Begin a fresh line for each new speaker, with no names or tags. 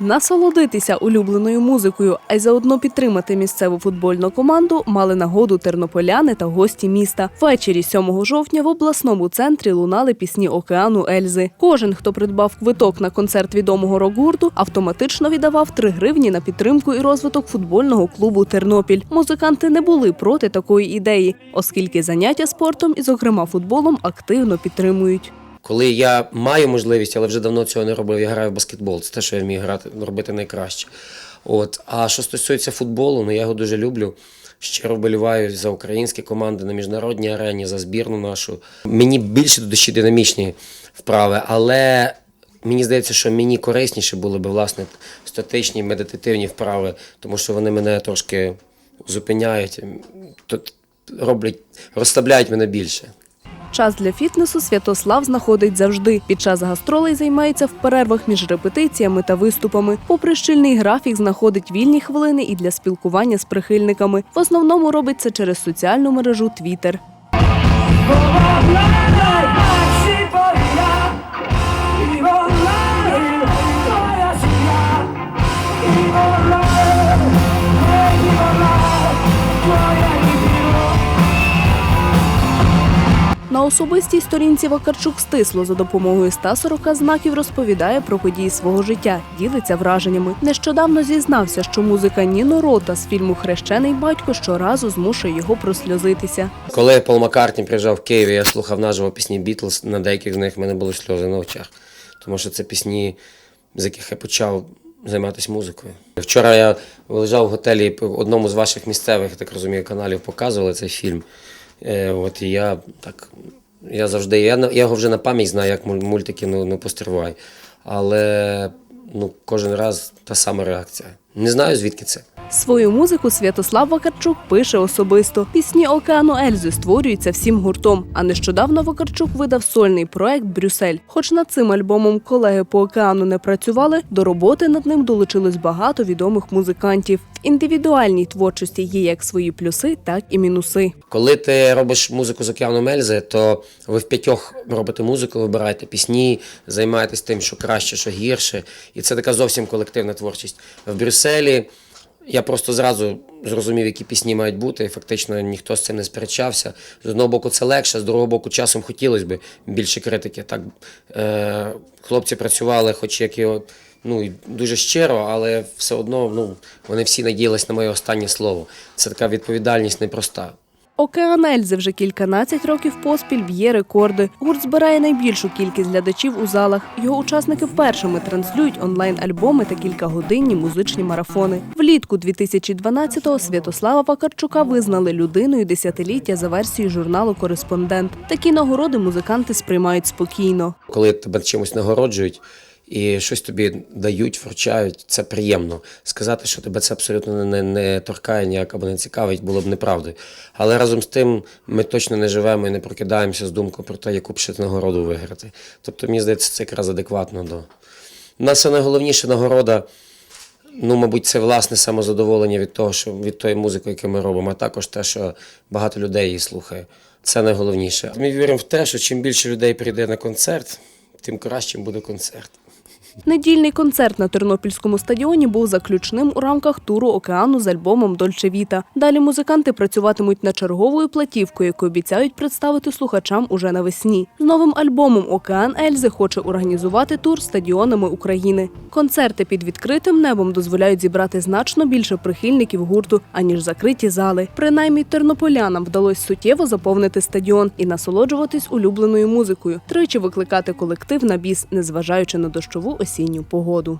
Насолодитися улюбленою музикою, а й заодно підтримати місцеву футбольну команду мали нагоду тернополяни та гості міста. Ввечері 7 жовтня в обласному центрі лунали пісні океану Ельзи. Кожен, хто придбав квиток на концерт відомого рок-гурту, автоматично віддавав 3 гривні на підтримку і розвиток футбольного клубу Тернопіль. Музиканти не були проти такої ідеї, оскільки заняття спортом і, зокрема, футболом активно підтримують.
Коли я маю можливість, але вже давно цього не робив, я граю в баскетбол. Це те, що я вмію грати, робити найкраще. От. А що стосується футболу, ну я його дуже люблю. Щиро вболіваю за українські команди на міжнародній арені, за збірну нашу. Мені більше до душі динамічні вправи, але мені здається, що мені корисніше були б власне статичні медитативні вправи, тому що вони мене трошки зупиняють, роблять, розслабляють мене більше.
Час для фітнесу Святослав знаходить завжди. Під час гастролей займається в перервах між репетиціями та виступами. Попри щільний графік, знаходить вільні хвилини і для спілкування з прихильниками. В основному робить це через соціальну мережу Twitter. Особистій сторінці Вакарчук стисло за допомогою 140 знаків розповідає про події свого життя, ділиться враженнями. Нещодавно зізнався, що музика Ніно Рота з фільму Хрещений батько щоразу змушує його просльозитися.
Коли Пол Маккартні приїжджав в Києві, я слухав наживо пісні Бітлз, на деяких з них в мене були сльози на очах. Тому що це пісні, з яких я почав займатися музикою. Вчора я лежав в готелі одному з ваших місцевих, я так розумію, каналів показували цей фільм. Е, От я так. Я завжди, я, я його вже на пам'ять знаю, як муль- мультики ну, не постривай. Але ну, кожен раз та сама реакція. Не знаю, звідки це.
Свою музику Святослав Вакарчук пише особисто. Пісні океану Ельзи створюються всім гуртом. А нещодавно Вакарчук видав сольний проект Брюссель. Хоч над цим альбомом колеги по океану не працювали, до роботи над ним долучилось багато відомих музикантів. В індивідуальній творчості є як свої плюси, так і мінуси.
Коли ти робиш музику з океану Мельзи, то ви в п'ятьох робите музику, вибираєте пісні, займаєтесь тим, що краще, що гірше. І це така зовсім колективна творчість. В Брюсселі я просто зразу зрозумів, які пісні мають бути, і фактично ніхто з цим не сперечався. З одного боку, це легше, з другого боку, часом хотілося б більше критики. Так, е, хлопці працювали, хоч як і ну, дуже щиро, але все одно ну, вони всі надіялись на моє останнє слово. Це така відповідальність непроста.
Океан Ельзи вже кільканадцять років поспіль б'є рекорди. Гурт збирає найбільшу кількість глядачів у залах. Його учасники першими транслюють онлайн-альбоми та кількагодинні музичні марафони. Влітку 2012-го Святослава Вакарчука визнали людиною десятиліття за версією журналу Кореспондент. Такі нагороди музиканти сприймають спокійно.
коли тебе чимось нагороджують і щось тобі дають, вручають, це приємно. Сказати, що тебе це абсолютно не, не торкає ніяк або не цікавить, було б неправдою. Але разом з тим ми точно не живемо і не прокидаємося з думкою про те, яку б ще нагороду виграти. Тобто, мені здається, це якраз адекватно до. Нас найголовніша нагорода. Ну, мабуть, це власне самозадоволення від того, що від тої музики, яку ми робимо, а також те, що багато людей її слухає. Це найголовніше. Ми віримо в те, що чим більше людей прийде на концерт, тим кращим буде концерт.
Недільний концерт на Тернопільському стадіоні був заключним у рамках туру океану з альбомом Дольче Віта. Далі музиканти працюватимуть над черговою платівкою, яку обіцяють представити слухачам уже навесні. З новим альбомом Океан Ельзи хоче організувати тур стадіонами України. Концерти під відкритим небом дозволяють зібрати значно більше прихильників гурту, аніж закриті зали. Принаймні тернополянам вдалося суттєво заповнити стадіон і насолоджуватись улюбленою музикою, тричі викликати колектив на біс, незважаючи на дощову осінню погоду.